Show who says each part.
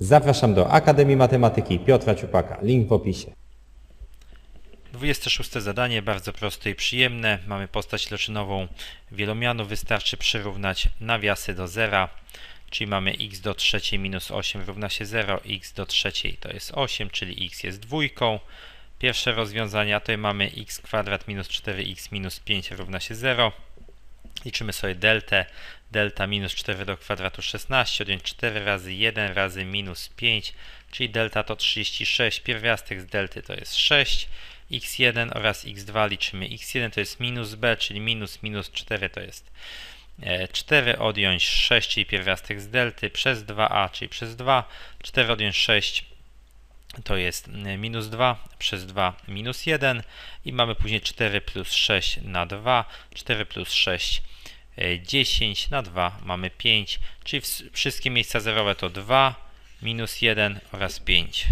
Speaker 1: Zapraszam do Akademii Matematyki Piotra Ciupaka. Link w opisie.
Speaker 2: 26 zadanie, bardzo proste i przyjemne. Mamy postać leczynową wielomianu. Wystarczy przyrównać nawiasy do zera, czyli mamy x do trzeciej minus 8 równa się 0, x do trzeciej to jest 8, czyli x jest dwójką. Pierwsze rozwiązanie, a tutaj mamy x kwadrat minus 4x minus 5 równa się 0. Liczymy sobie deltę. Delta minus 4 do kwadratu 16, odjąć 4 razy 1 razy minus 5, czyli delta to 36. Pierwiastek z delty to jest 6 x1 oraz x2 liczymy x1 to jest minus b, czyli minus minus 4 to jest e, 4 odjąć 6, czyli pierwiastek z delty przez 2a, czyli przez 2, 4 odjąć 6 to jest mm, minus 2 przez 2 minus 1 i mamy później 4 plus 6 na 2, 4 plus 6 e, 10 na 2 mamy 5, czyli wszystkie miejsca zerowe to 2, minus 1 oraz 5.